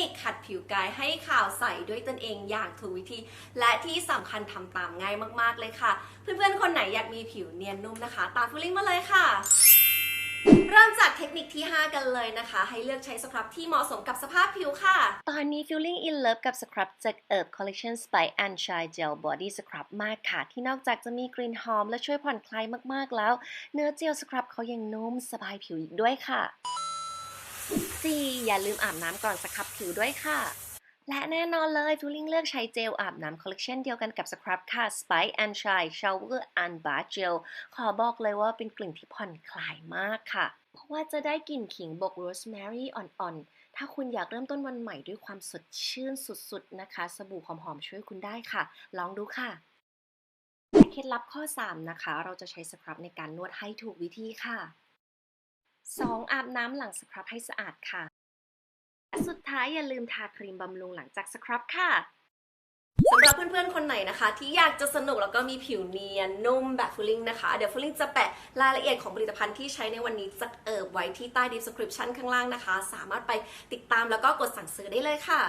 นิคขัดผิวกายให้ขาวใสด้วยตนเองอย่างถูกวิธี และที่สำคัญทำตามง่ายมากๆเลยค่ะ เพื่อนๆ คนไหนอยากมีผิวเนียนนุ่มนะคะ ตามฟิลิ่งมาเลยค่ะเริ่มจากเทคนิคที่ 5 กันเลยนะคะ ให้เลือกใช้สครับที่เหมาะสมกับสภาพผิวค่ะ ตอนนี้ Feeling in Love กับสครับจาก Herb Collection Spice and Chai Gel Body Scrub มากค่ะ ที่นอกจากจะมีกลิ่นหอมและช่วยผ่อนคลายมากๆแล้ว เนื้อเจลสครับเขายังนุ่มสบายผิวอีกด้วยค่ะ 4. อย่าลืมอาบน้ำก่อนสครับผิวด้วยค่ะ และแน่นอนเลย Feeling เลือกใช้เจลอาบน้ำคอลเลคชันเดียวกันกับสครับค่ะ Spice and Chai Shower and Bath Gel ขอบอกเลยว่าเป็นกลิ่นที่ผ่อนคลายมากค่ะ เพราะว่าจะได้กลิ่นขิงบวกโรสแมรี่อ่อนๆ ถ้าคุณอยากเริ่มต้นวันใหม่ด้วยความสดชื่นสุดๆนะคะ สบู่หอมๆช่วยคุณได้ค่ะ ลองดูค่ะและเคล็ดลับข้อ 3 นะคะ เราจะใช้สครับในการนวดให้ถูกวิธีค่ะ 2. อาบน้ำหลังสครับให้สะอาดค่ะ และสุดท้ายอย่าลืมทาครีมบำรุงหลังจากสครับค่ะสำหรับเพื่อนๆ คนไหนนะคะ ที่อยากจะสนุกแล้วก็มีผิวเนียนนุ่มแบบฟูลิ่งนะคะ เดี๋ยวฟูลิ่งจะแปะรายละเอียดของผลิตภัณฑ์ที่ใช้ในวันนี้จะเอิบไว้ที่ใต้ดีสคริปชั้นข้างล่างนะคะ สามารถไปติดตามแล้วก็กดสั่งซื้อได้เลยค่ะ